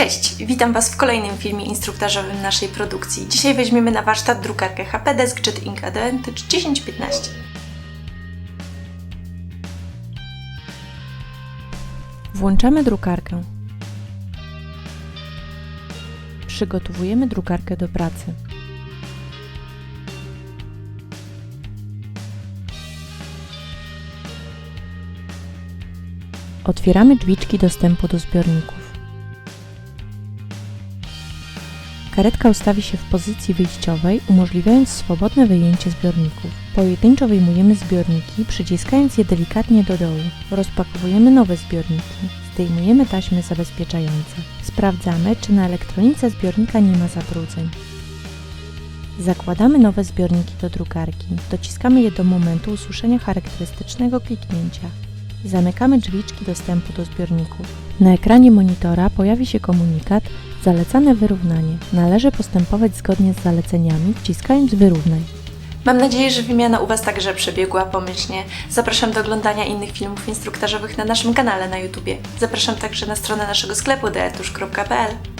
Cześć, witam Was w kolejnym filmie instruktażowym naszej produkcji. Dzisiaj weźmiemy na warsztat drukarkę HP DeskJet Ink Advantage 1015. Włączamy drukarkę. Przygotowujemy drukarkę do pracy. Otwieramy drzwiczki dostępu do zbiorników. Karetka ustawi się w pozycji wyjściowej, umożliwiając swobodne wyjęcie zbiorników. Pojedynczo wyjmujemy zbiorniki, przyciskając je delikatnie do dołu. Rozpakowujemy nowe zbiorniki. Zdejmujemy taśmy zabezpieczające. Sprawdzamy, czy na elektronice zbiornika nie ma zabrudzeń. Zakładamy nowe zbiorniki do drukarki. Dociskamy je do momentu usłyszenia charakterystycznego kliknięcia. Zamykamy drzwiczki dostępu do zbiorników. Na ekranie monitora pojawi się komunikat Zalecane wyrównanie. Należy postępować zgodnie z zaleceniami, wciskając wyrównaj. Mam nadzieję, że wymiana u Was także przebiegła pomyślnie. Zapraszam do oglądania innych filmów instruktażowych na naszym kanale na YouTubie. Zapraszam także na stronę naszego sklepu deetusz.pl.